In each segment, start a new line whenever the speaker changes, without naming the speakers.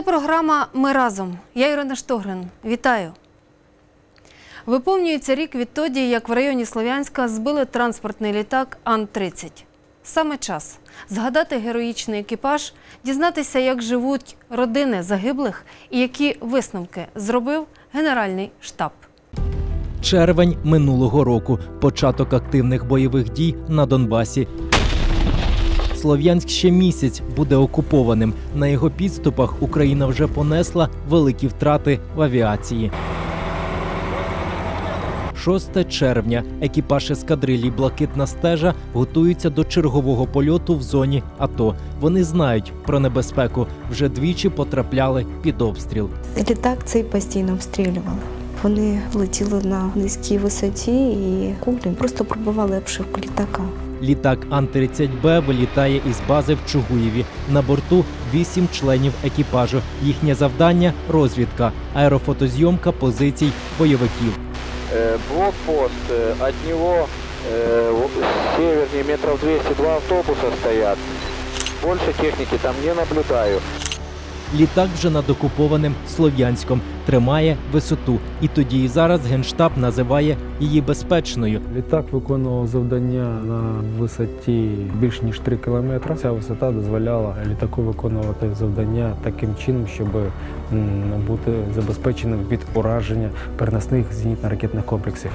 Це програма Ми разом. Я Ірина Штогрин. Вітаю. Виповнюється рік відтоді, як в районі Слов'янська збили транспортний літак Ан-30. Саме час згадати героїчний екіпаж, дізнатися, як живуть родини загиблих і які висновки зробив Генеральний штаб.
Червень минулого року початок активних бойових дій на Донбасі. Слов'янськ ще місяць буде окупованим. На його підступах Україна вже понесла великі втрати в авіації. 6 червня екіпаж ескадрилі Блакитна стежа готується до чергового польоту в зоні АТО. Вони знають про небезпеку. Вже двічі потрапляли під обстріл.
Літак цей постійно обстрілювали. Вони летіли на низькій висоті і кулі просто пробивали обшивку літака.
Літак Ан-30Б вилітає із бази в Чугуєві. На борту вісім членів екіпажу. Їхнє завдання розвідка, аерофотозйомка позицій бойовиків.
Э, блокпост, э, от него э, в- севернее метров 200 два автобуса стоят. Больше техники там не наблюдаю.
Літак вже над окупованим Слов'янськом тримає висоту. І тоді і зараз генштаб називає її безпечною.
Літак виконував завдання на висоті більш ніж 3 кілометри. Ця висота дозволяла літаку виконувати завдання таким чином, щоб бути забезпеченим від ураження переносних зенітно-ракетних комплексів.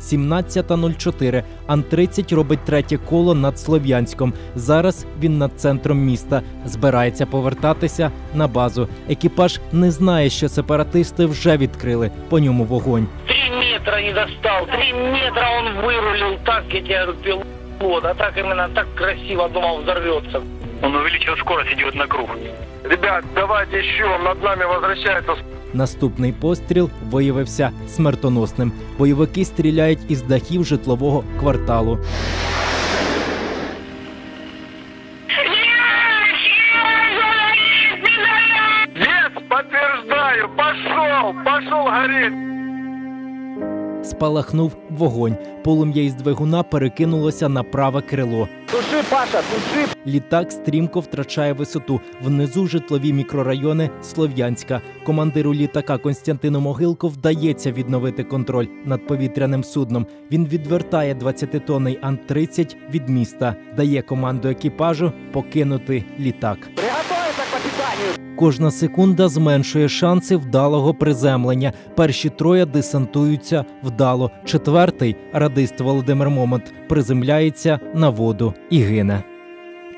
17.04. Ан-30 робить третє коло над Слов'янськом. Зараз він над центром міста. Збирається повертатися на базу. Екіпаж не знає, що сепаратисти вже відкрили по ньому вогонь.
Три метра не достал, три метра он вырулил, так, я тебе говорю, пилот, а так именно так красиво думал взорвется. Он увеличил скорость, идет на круг.
Ребят, давайте еще, над нами возвращается
Наступний постріл виявився смертоносним. Бойовики стріляють із дахів житлового кварталу.
Yes, подтверждаю, пошел, пошел гореть.
Спалахнув вогонь. Полум'я із двигуна перекинулося на праве крило.
Туши, Паша, туши.
Літак стрімко втрачає висоту. Внизу житлові мікрорайони Слов'янська. Командиру літака Константину Могилко вдається відновити контроль над повітряним судном. Він відвертає 20-тонний Ан-30 від міста, дає команду екіпажу покинути літак. Кожна секунда зменшує шанси вдалого приземлення. Перші троє десантуються вдало. Четвертий радист Володимир Момот приземляється на воду і гине.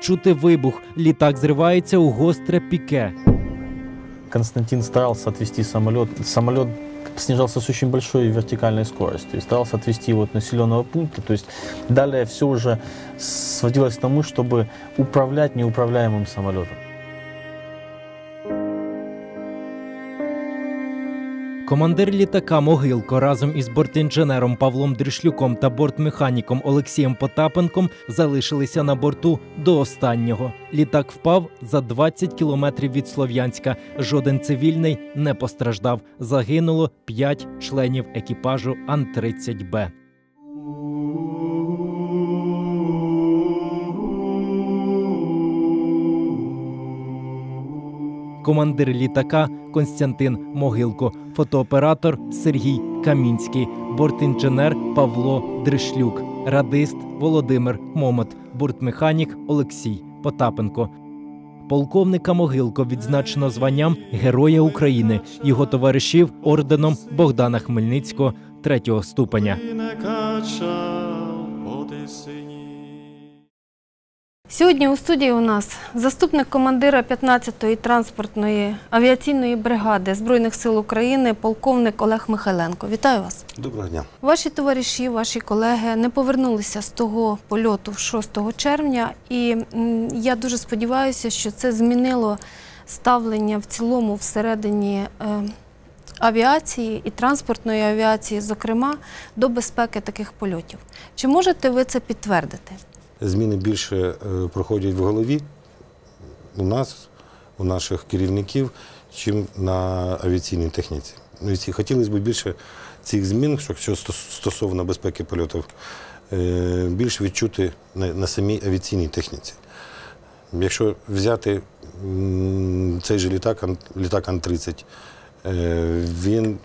Чути вибух. Літак зривається у гостре піке.
Константин старался отвести самолет. Самолет снижался с очень большой вертикальной скоростью и старался отвести его от населенного пункта. То есть далее все уже сводилось к тому, чтобы управлять неуправляемым самолетом.
Командир літака Могилко разом із бортінженером Павлом Дрішлюком та бортмеханіком Олексієм Потапенком залишилися на борту до останнього. Літак впав за 20 кілометрів від Слов'янська. Жоден цивільний не постраждав. Загинуло 5 членів екіпажу Ан-30Б. командир літака Константин Могилко, фотооператор Сергій Камінський, бортінженер Павло Дришлюк, радист Володимир Момот, бортмеханік Олексій Потапенко. Полковника Могилко відзначено званням Героя України, його товаришів орденом Богдана Хмельницького третього ступеня.
Сьогодні у студії у нас заступник командира 15-ї транспортної авіаційної бригади Збройних сил України, полковник Олег Михайленко. Вітаю вас.
Доброго дня.
Ваші товариші, ваші колеги не повернулися з того польоту 6 червня, і я дуже сподіваюся, що це змінило ставлення в цілому всередині е, авіації і транспортної авіації, зокрема, до безпеки таких польотів. Чи можете ви це підтвердити?
Зміни більше е, проходять в голові у нас, у наших керівників, чим на авіаційній техніці. Ну, Хотілося б більше цих змін, що стосовно безпеки польотів, е, більш відчути на, самій авіаційній техніці. Якщо взяти цей же літак, літак Ан-30, е, він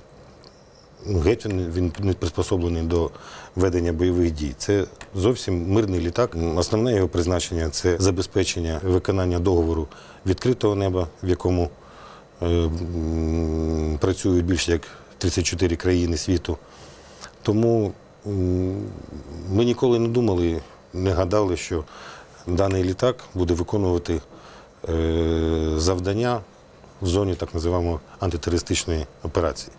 геть він, він не приспособлений до ведення бойових дій. Це зовсім мирний літак. Основне його призначення це забезпечення виконання договору відкритого неба, в якому е, працюють більше як 34 країни світу. Тому м, ми ніколи не думали, не гадали, що даний літак буде виконувати е, завдання в зоні так називаємо антитерористичної операції.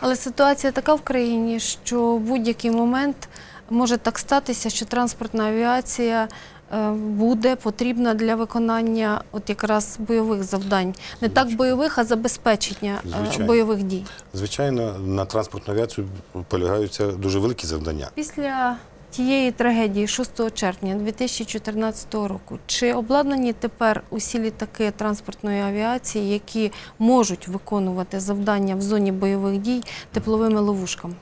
Але ситуація така в країні, що в будь-який момент може так статися, що транспортна авіація е, буде потрібна для виконання от якраз бойових завдань. Не так бойових, а забезпечення е,
Звичайно.
бойових дій.
Звичайно, на транспортну авіацію полягаються дуже великі завдання.
Після тієї трагедії 6 червня 2014 року, чи обладнані тепер усі літаки транспортної авіації, які можуть виконувати завдання в зоні бойових дій тепловими ловушками?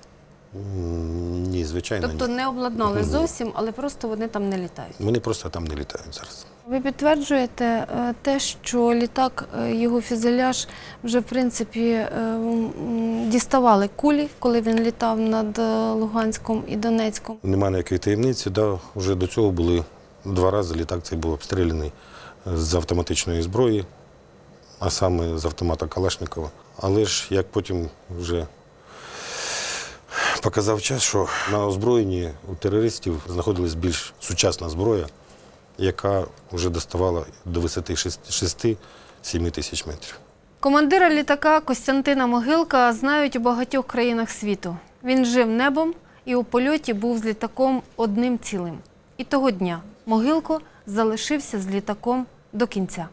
Ні, звичайно,
Тобто
ні.
не обладнали зовсім, але просто вони там не літають.
Вони просто там не літають зараз.
Ви підтверджуєте е, те, що літак, е, його фюзеляж вже в принципі е, діставали кулі, коли він літав над Луганськом і Донецьком.
Нема ніякої таємниці. Да, вже до цього були два рази літак цей був обстріляний з автоматичної зброї, а саме з автомата Калашникова. Але ж як потім вже показав час, що на озброєнні у терористів знаходилась більш сучасна зброя, яка вже доставала до висоти 6-7 тисяч метрів.
Командира літака Костянтина Могилка знають у багатьох країнах світу. Він жив небом і у польоті був з літаком одним цілим. І того дня Могилко залишився з літаком до кінця.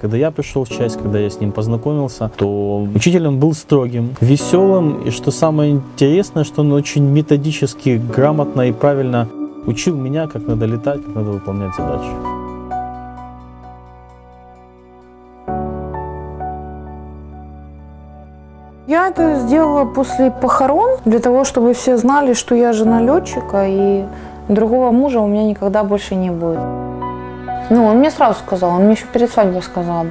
Когда я пришел в часть, когда я с ним познакомился, то учитель он был строгим, веселым, и что самое интересное, что он очень методически, грамотно и правильно учил меня, как надо летать, как надо выполнять задачи.
Я это сделала после похорон, для того, чтобы все знали, что я жена летчика, и другого мужа у меня никогда больше не будет. Ну, он мне сразу сказал, он мне еще перед свадьбой сказал,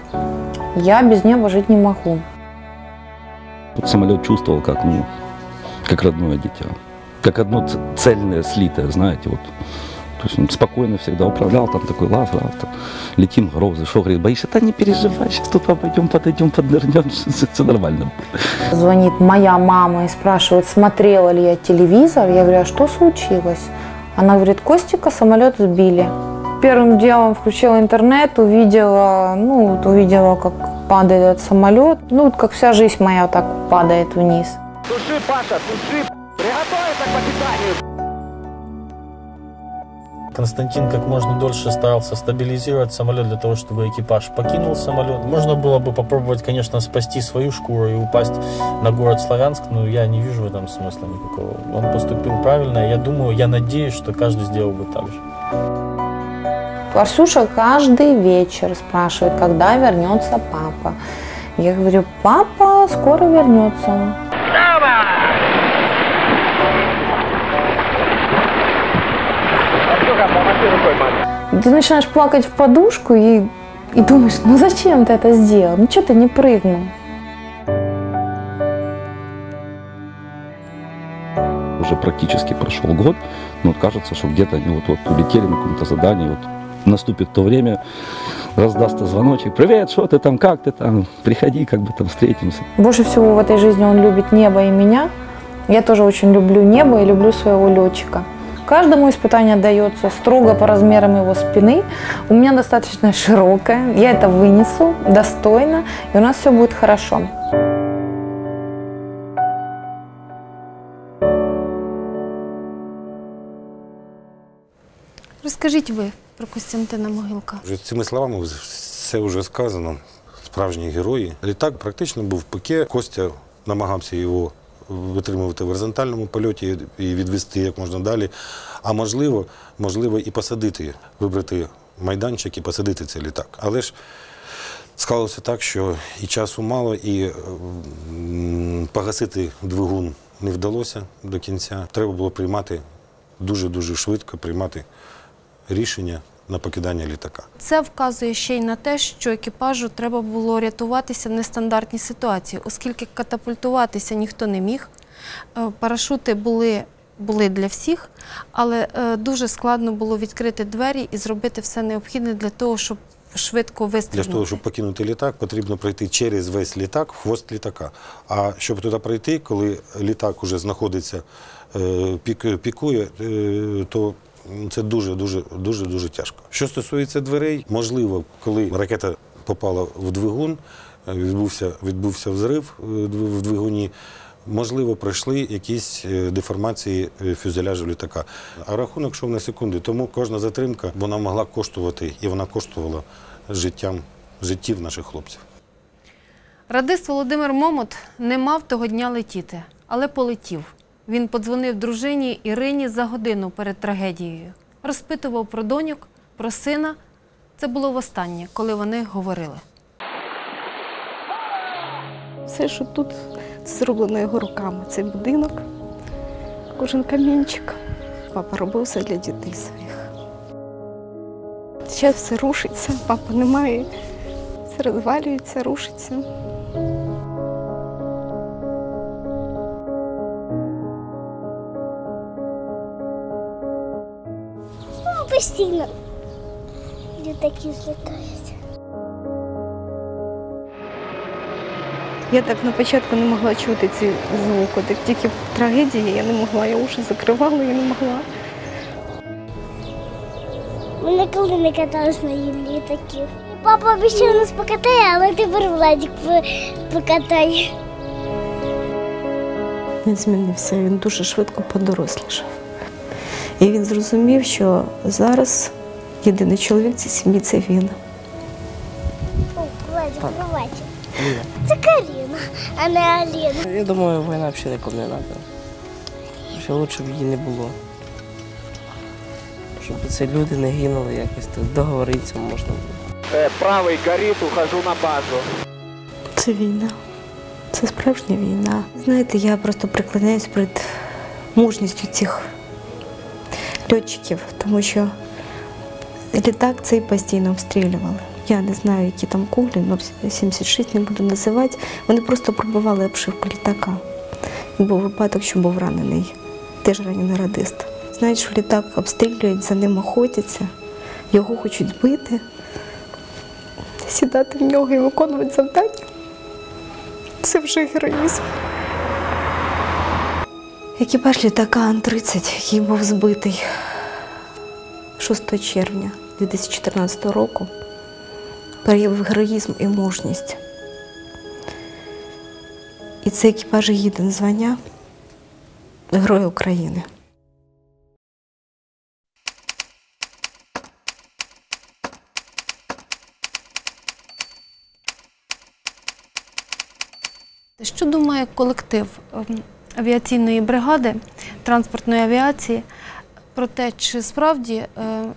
я без неба жить не могу.
Вот самолет чувствовал как, ну, как родное дитя. Как одно цельное, слитое, знаете, вот. То есть он спокойно всегда управлял, там такой лав, лав, там, летим, грозы, что, говорит, боишься, да не переживай, сейчас тут обойдем, подойдем, поднырнем, все нормально.
Звонит моя мама и спрашивает, смотрела ли я телевизор. Я говорю, а что случилось? Она говорит, Костика самолет сбили. Первым делом включила интернет, увидела, ну, вот увидела, как падает этот самолет. Ну, вот как вся жизнь моя вот так падает вниз.
Туши, Паша, туши. Приготовиться к попитанию.
Константин как можно дольше старался стабилизировать самолет для того, чтобы экипаж покинул самолет. Можно было бы попробовать, конечно, спасти свою шкуру и упасть на город Славянск, но я не вижу в этом смысла никакого. Он поступил правильно, я думаю, я надеюсь, что каждый сделал бы так же.
Арсюша каждый вечер спрашивает, когда вернется папа. Я говорю, папа скоро вернется.
Маме.
Ты начинаешь плакать в подушку и, и думаешь, ну зачем ты это сделал? Ну что ты не прыгнул?
Уже практически прошел год, но вот кажется, что где-то они вот-вот улетели на каком-то задании, вот наступит то время, раздастся звоночек, привет, что ты там, как ты там, приходи, как бы там встретимся.
Больше всего в этой жизни он любит небо и меня. Я тоже очень люблю небо и люблю своего летчика. Каждому испытание дается строго по размерам его спины. У меня достаточно широкая, я это вынесу достойно, и у нас все будет хорошо.
Розкажіть ви про Костянтина Могилка.
Вже цими словами все вже сказано. Справжні герої. Літак практично був в пике. Костя намагався його витримувати в горизонтальному польоті і відвести як можна далі. А можливо, можливо, і посадити, вибрати майданчик і посадити цей літак. Але ж склалося так, що і часу мало, і погасити двигун не вдалося до кінця. Треба було приймати дуже-дуже швидко приймати рішення на покидання літака.
Це вказує ще й на те, що екіпажу треба було рятуватися в нестандартній ситуації, оскільки катапультуватися ніхто не міг. Е, Парашути були, були для всіх, але е, дуже складно було відкрити двері і зробити все необхідне для того, щоб швидко
Для того, щоб покинути літак, потрібно пройти через весь літак, хвост літака. А щоб туди пройти, коли літак уже знаходиться, е, пікує, то це дуже, дуже, дуже, дуже тяжко. Що стосується дверей, можливо, коли ракета попала в двигун, е, відбувся, відбувся взрив е, в двигуні. Можливо, пройшли якісь е, деформації фюзеляжу літака. А рахунок йшов на секунди, тому кожна затримка вона могла коштувати, і вона коштувала життям, життів наших хлопців.
Радист Володимир Момот не мав того дня летіти, але полетів. Він подзвонив дружині Ірині за годину перед трагедією. Розпитував про доньок, про сина. Це було востаннє, коли вони говорили.
Все, що тут, це зроблено його руками. Цей будинок, кожен камінчик. Папа робив все для дітей своїх. Зараз все рушиться, папа немає, все розвалюється, рушиться.
Постійно літаки злітають.
Я так на початку не могла чути ці звуки. Так тільки трагедія я не могла, я уші закривала, я не могла.
Ми ніколи не катались на її літаків. Папа обіцяв нас покатає, але тепер Владик покатає.
Він змінився, він дуже швидко подорослішав. І він зрозумів, що зараз єдиний чоловік в цій сім'ї це він.
О, Владик, пробачив. Це Каріна, а не Аліна.
Я думаю, війна взагалі нікому не треба. Що лучше б її не було. Щоб ці люди не гинули якось, так договоритися можна було.
Э, правый горит, ухожу на базу.
Це війна. Це справжня війна. Знаєте, я просто приклоняюсь перед мужністю цих льотчиків, тому що літак цей постійно обстрілювали. Я не знаю, які там кулі, але 76 не буду називати. Вони просто пробивали обшивку літака. Був випадок, що був ранений, теж ранений радист. Знають, що літак обстрілюють, за ним охотяться, його хочуть збити, сідати в нього і виконувати завдання. Це вже героїзм. Екіпаж літака Ан-30, який був збитий 6 червня 2014 року, проявив героїзм і мужність. І цей екіпаж на звання Героя України.
Що думає колектив ем, авіаційної бригади транспортної авіації про те, чи справді е,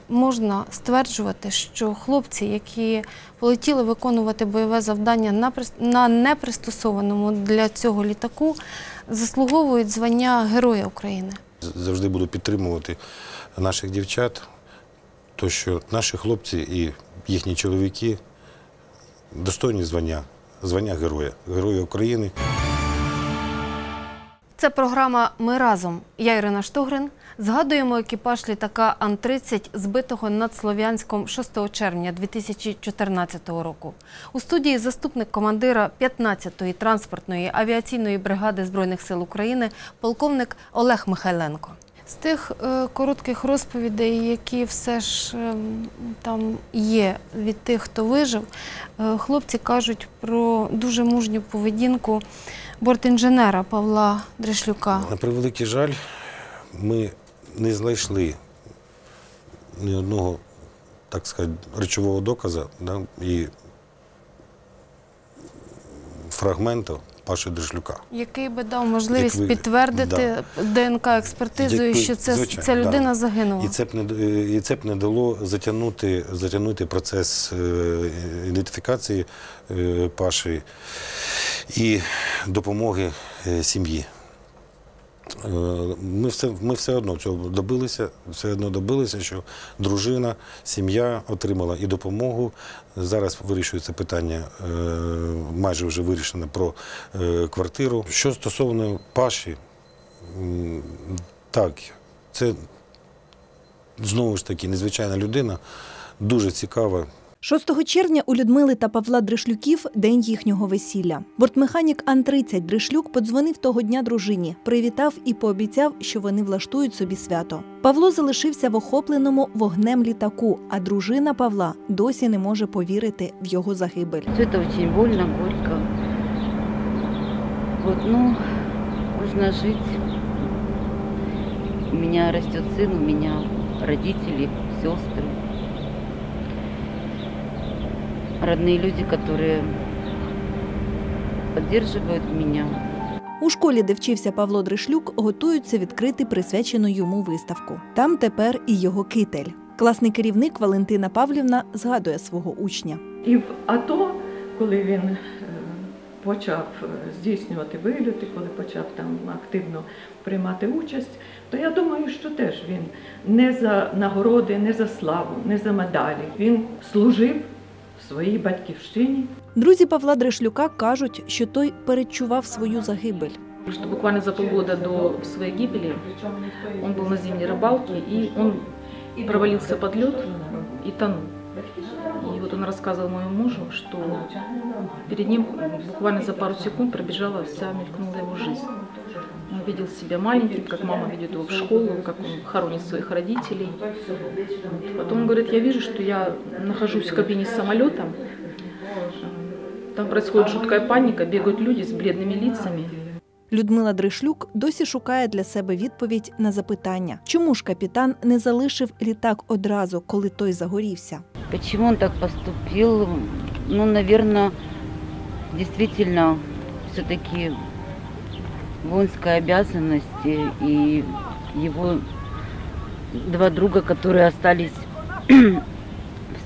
можна стверджувати, що хлопці, які полетіли виконувати бойове завдання на прис- на непристосованому для цього літаку, заслуговують звання Героя України?
Завжди буду підтримувати наших дівчат, то що наші хлопці і їхні чоловіки достойні звання, звання героя, Героя України.
Це програма Ми разом. Я Ірина Штогрин. Згадуємо екіпаж літака Ан-30, збитого над Слов'янськом 6 червня 2014 року. У студії заступник командира 15-ї транспортної авіаційної бригади Збройних сил України, полковник Олег Михайленко. З тих е, коротких розповідей, які все ж е, там є від тих, хто вижив, е, хлопці кажуть про дуже мужню поведінку бортінженера Павла Дрешлюка.
На превеликий жаль, ми не знайшли ні одного, так сказати, речового доказу да, і фрагменту Паші Дрешлюка.
Який би дав можливість
Як ви-
підтвердити ДНК-експертизою,
Якби-
що це,
звичайно,
ця
да.
людина загинула.
І це б не і це б не дало затягнути, затягнути процес е, ідентифікації е, Паші і допомоги е, сім'ї. Е, Ми все, ми все одно цього добилися, все одно добилися, що дружина, сім'я отримала і допомогу. Зараз вирішується питання, е, майже вже вирішено про квартиру. Що стосовно Паші, так, це знову ж таки незвичайна людина, дуже цікава.
6 червня у Людмили та Павла Дришлюків день їхнього весілля. Бортмеханік Ан-30 Дришлюк подзвонив того дня дружині, привітав і пообіцяв, що вони влаштують собі свято. Павло залишився в охопленому вогнем літаку, а дружина Павла досі не може повірити в його загибель.
Все это очень больно, горько. Вот, ну, нужно жить. У меня растет сын, у меня родители, сестры. Родные люди, которые поддерживают меня.
У школі, де вчився Павло Дришлюк, готуються відкрити присвячену йому виставку. Там тепер і його китель. Класний керівник Валентина Павлівна згадує свого учня.
І в АТО, коли він е, почав е, здійснювати вильоти, коли почав там активно приймати участь, то я думаю, що теж він не за нагороди, не за славу, не за медалі. Він служив своїй батьківщині.
Друзі Павла Дришлюка кажуть, що той передчував свою загибель.
что буквально за полгода до своей гибели он был на зимней рыбалке, и он провалился под лед и тонул. Вот он рассказывал моему мужу, что перед ним буквально за пару секунд пробежала вся, мелькнула его жизнь. Он видел себя маленьким, как мама ведет его в школу, как он хоронит своих родителей. Потом он говорит, я вижу, что я нахожусь в кабине самолета, там происходит жуткая паника, бегают люди с бледными лицами,
Людмила Дришлюк досі шукає для себе відповідь на запитання, чому ж капітан не залишив літак одразу, коли той загорівся.
Почему он так поступил? Ну, наверное, действительно, все-таки воинская обязанность и- его два друга, которые остались в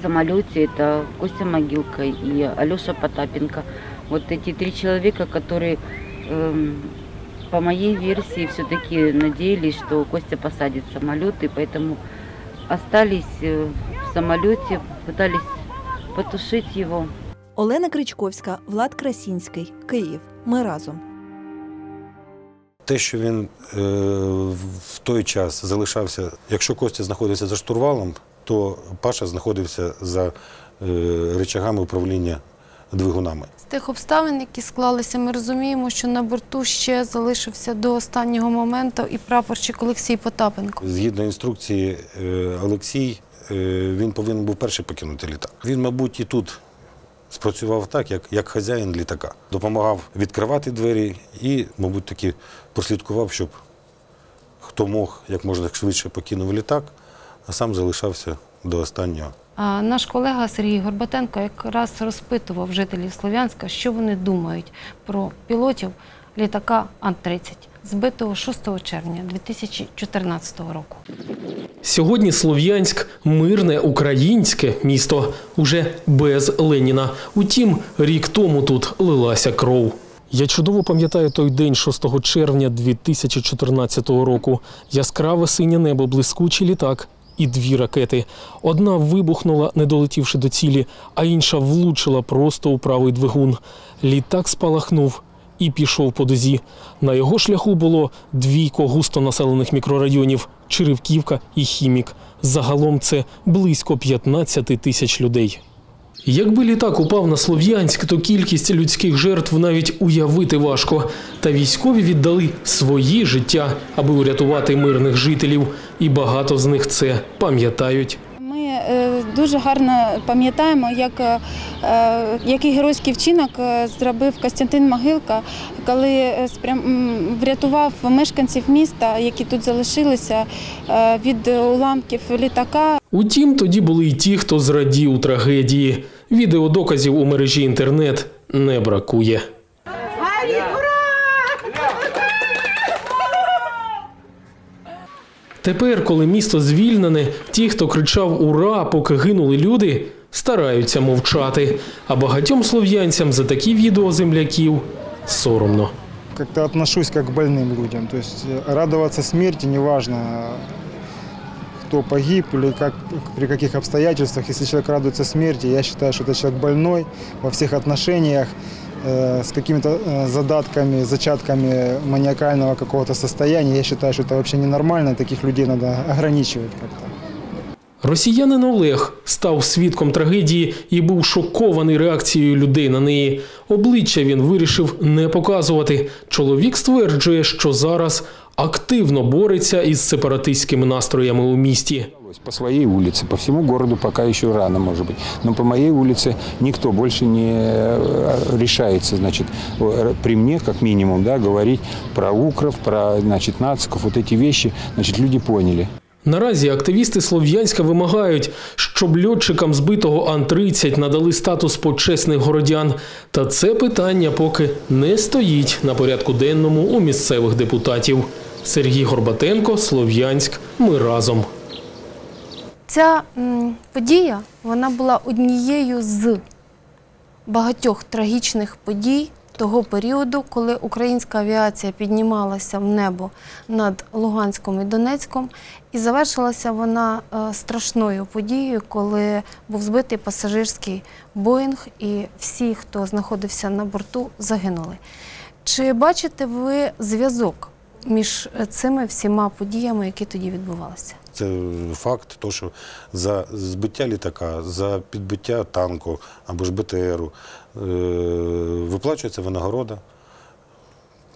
самолете, это Костя Могилка и Алеша Потапенко. Вот эти три человека, которые, эм, по моей версии, все-таки надеялись, что Костя посадит самолет, и поэтому остались э, в самолете, пытались потушить его.
Олена Кричковська, Влад Красінський, Київ. Ми разом.
Те, що він е, в той час залишався, якщо Костя знаходився за штурвалом, то Паша знаходився за е, речагами управління двигунами.
З тих обставин, які склалися, ми розуміємо, що на борту ще залишився до останнього моменту і прапорщик Олексій Потапенко.
Згідно інструкції, е, Олексій е, він повинен був перший покинути літак. Він, мабуть, і тут спрацював так, як, як хазяїн літака. Допомагав відкривати двері і, мабуть, таки прослідкував, щоб хто мог як можна швидше покинув літак, а сам залишався до останнього.
Наш колега Сергій Горбатенко якраз розпитував жителів Слов'янська, що вони думають про пілотів літака Ан-30, збитого 6 червня 2014 року.
Сьогодні Слов'янськ мирне українське місто уже без Леніна. Утім, рік тому тут лилася кров. Я чудово пам'ятаю той день 6 червня 2014 року. Яскраве синє небо, блискучий літак і дві ракети. Одна вибухнула, не долетівши до цілі, а інша влучила просто у правий двигун. Літак спалахнув і пішов по дозі. На його шляху було двійко густонаселених мікрорайонів Черевківка і Хімік. Загалом це близько 15 тисяч людей. Якби літак упав на Слов'янськ, то кількість людських жертв навіть уявити важко. Та військові віддали свої життя, аби урятувати мирних жителів, і багато з них це пам'ятають.
Ми е, дуже гарно пам'ятаємо, як, е, який геройський вчинок е, зробив Костянтин Могилка, коли врятував мешканців міста, які тут залишилися, від уламків літака.
Утім, тоді були й ті, хто зрадів трагедії. Відеодоказів у мережі інтернет не бракує. Тепер, коли місто звільнене, ті, хто кричав Ура, поки гинули люди, стараються мовчати. А багатьом слов'янцям за такі відео земляків соромно.
как-то отношусь как к больным людям. То есть э, радоваться смерти, неважно, кто погиб или как, при каких обстоятельствах. Если человек радуется смерти, я считаю, что это человек больной во всех отношениях, э, с какими-то э, задатками, зачатками маниакального какого-то состояния. Я считаю, что это вообще ненормально, таких людей надо ограничивать как-то.
Росіянин Олег став свідком трагедії і був шокований реакцією людей на неї. Обличчя він вирішив не показувати. Чоловік стверджує, що зараз активно бореться із сепаратистськими настроями у місті.
По своей улице, по всему городу пока еще рано, может быть. Но по моей улице никто больше не э, решается, значит, э, при мне, как минимум, да, говорить про укров, про, значит, нациков, вот эти вещи, значит, люди поняли.
Наразі активісти Слов'янська вимагають, щоб льотчикам збитого Ан-30 надали статус почесних городян. Та це питання поки не стоїть на порядку денному у місцевих депутатів. Сергій Горбатенко, Слов'янськ. Ми разом.
Ця подія вона була однією з багатьох трагічних подій того періоду, коли українська авіація піднімалася в небо над Луганськом і Донецьком, і завершилася вона е, страшною подією, коли був збитий пасажирський Боїнг, і всі, хто знаходився на борту, загинули. Чи бачите ви зв'язок між цими всіма подіями, які тоді відбувалися?
Це факт, то, що за збиття літака, за підбиття танку або ж БТРу е, виплачується винагорода,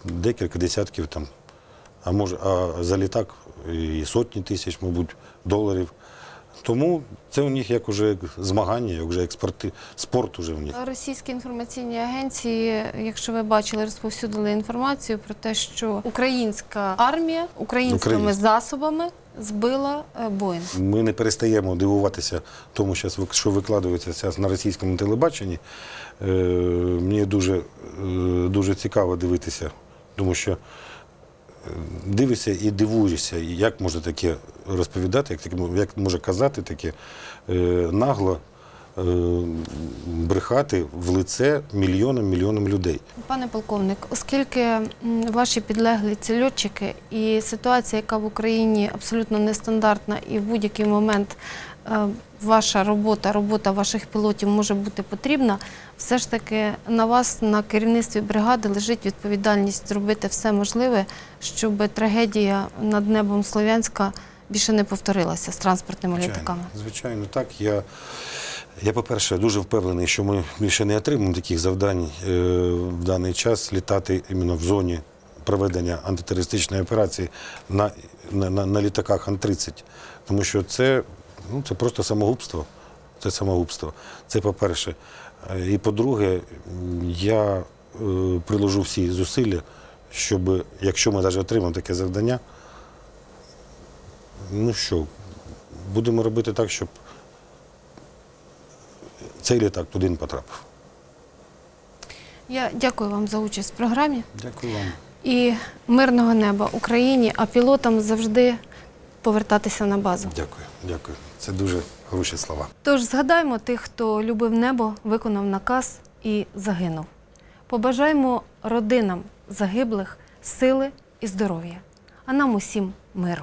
декілька десятків там, а може, а за літак і сотні тисяч, мабуть, доларів. Тому це у них як уже змагання, як вже експорти, спорт уже в них.
Російські інформаційні агенції, якщо ви бачили, розповсюдили інформацію про те, що українська армія українськими
Українська.
засобами збила е, Боїнг.
Ми не перестаємо дивуватися тому, що викладається на російському телебаченні. Е, Мені дуже, е, дуже цікаво дивитися, тому що дивишся і дивуєшся, як може таке розповідати, як, таке, як може казати таке е, нагло е, брехати в лице мільйонам мільйонам людей.
Пане полковник, оскільки ваші підлеглі це льотчики, і ситуація, яка в Україні абсолютно нестандартна, і в будь-який момент е, ваша робота, робота ваших пілотів може бути потрібна, все ж таки на вас, на керівництві бригади, лежить відповідальність зробити все можливе, щоб трагедія над небом Слов'янська більше не повторилася з транспортними літаками.
Звичайно, так. Я, я по-перше, дуже впевнений, що ми більше не отримаємо таких завдань е, в даний час літати іменно в зоні проведення антитерористичної операції на, на, на, на літаках Ан-30. Тому що це, ну, це просто самогубство. Це самогубство. Це по-перше. Е, І по-друге, я е, приложу всі зусилля, щоб, якщо ми навіть отримаємо таке завдання, ну що, будемо робити так, щоб цей літак туди не потрапив.
Я дякую вам за участь в програмі.
Дякую вам.
І мирного неба Україні, а пілотам завжди повертатися на базу.
Дякую, дякую. Це дуже хороші слова.
Тож згадаймо тих, хто любив небо, виконав наказ і загинув. Побажаймо родинам загиблих сили і здоров'я, а нам усім миру.